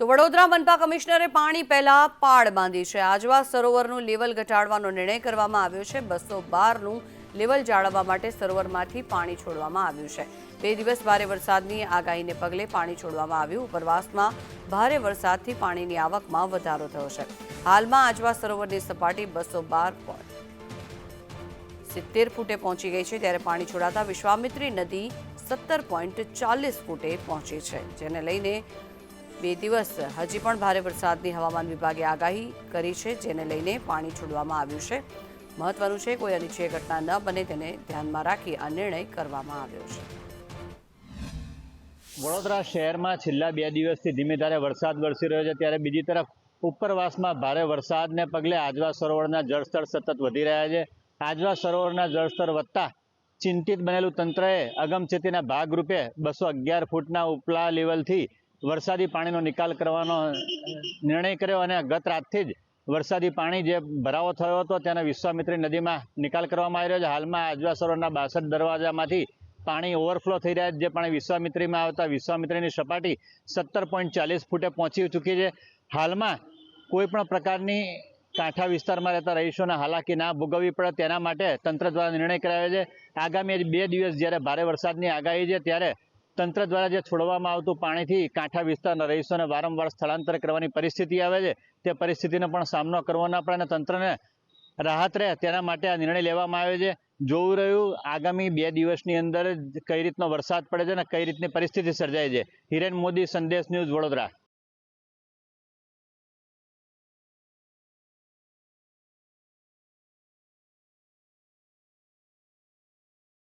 તો વડોદરા મનપા કમિશનરે પાણી પહેલા પાળ બાંધી છે. આજવા સરોવરનું લેવલ ઘટાડવાનો નિર્ણય કરવામાં આવ્યો છે. બસો બારનું લેવલ જાળવવા માટે સરોવરમાંથી પાણી છોડવામાં આવ્યું છે. બે દિવસ ભારે વરસાદની આગાહીને પગલે પાણી છોડવામાં આવ્યું. ઉપરવાસમાં ભારે વરસાદથી પાણીની આવકમાં વધારો થયો છે. હાલમાં આજવા સરોવરની સપાટી બસો બાર સિત્તેર ફૂટે પહોંચી ગઈ છે. ત્યારે પાણી છોડાતા વિશ્વામિત્રી નદી સત્તર પોઈન્ટ ચાલીસ ફૂટે પહોંચી છે, જેને લઈને બે દિવસ હજી પણ ભારે વરસાદની હવામાન વિભાગે આગાહી કરી છે, જેને લઈને પાણી છોડવામાં આવ્યું છે. મહત્વનું છે, કોઈ અનિચ્છીય ઘટના ન બને તેને ધ્યાનમાં રાખી આ નિર્ણય કરવામાં આવ્યો છે. વડોદરા શહેરમાં છેલ્લા બે દિવસથી ધીમે ધારે વરસાદ વરસી રહ્યો છે, ત્યારે બીજી તરફ ઉપરવાસમાં ભારે વરસાદને પગલે આજવા સરોવરના જળસ્તર સતત વધી રહ્યા છે. આજવા સરોવરના જળસ્તર વધતા ચિંતિત બનેલું તંત્રએ અગમચેતીના ભાગરૂપે બસો અગિયાર ફૂટના ઉપલા લેવલથી વરસાદી પાણીનો નિકાલ કરવાનો નિર્ણય કર્યો અને ગત રાતથી જ વરસાદી પાણી જે ભરાવો થયો હતો તેનો વિશ્વામિત્રી નદીમાં નિકાલ કરવામાં આવી રહ્યો છે. હાલમાં આજવા સરોવરના બાસઠ દરવાજામાંથી પાણી ઓવરફ્લો થઈ રહ્યા છે. જે પાણી વિશ્વામિત્રીમાં આવતા વિશ્વામિત્રીની સપાટી સત્તર પોઈન્ટ ચાલીસ ફૂટે પહોંચી ચૂકી છે. હાલમાં કોઈ પણ પ્રકારની કાંઠા વિસ્તારમાં રહેતા રહીશોને હાલાકી ના ભોગવવી પડે તેના માટે તંત્ર દ્વારા નિર્ણય કરાયો છે. આગામી બે દિવસ જ્યારે ભારે વરસાદની આગાહી છે, ત્યારે તંત્ર દ્વારા જે છોડવામાં આવતું પાણીથી કાંઠા વિસ્તારના રહીશોને વારંવાર સ્થળાંતર કરવાની પરિસ્થિતિ આવે છે. તે પરિસ્થિતિનો પણ સામનો કરવો ના પડે અને તંત્રને રાહત રહે તેના માટે આ નિર્ણય લેવામાં આવ્યો છે. જોવું રહ્યું, આગામી બે દિવસની અંદર કઈ રીતનો વરસાદ પડે છે અને કઈ રીતની પરિસ્થિતિ સર્જાય છે. હિરેન મોદી, સંદેશ ન્યૂઝ વડોદરા.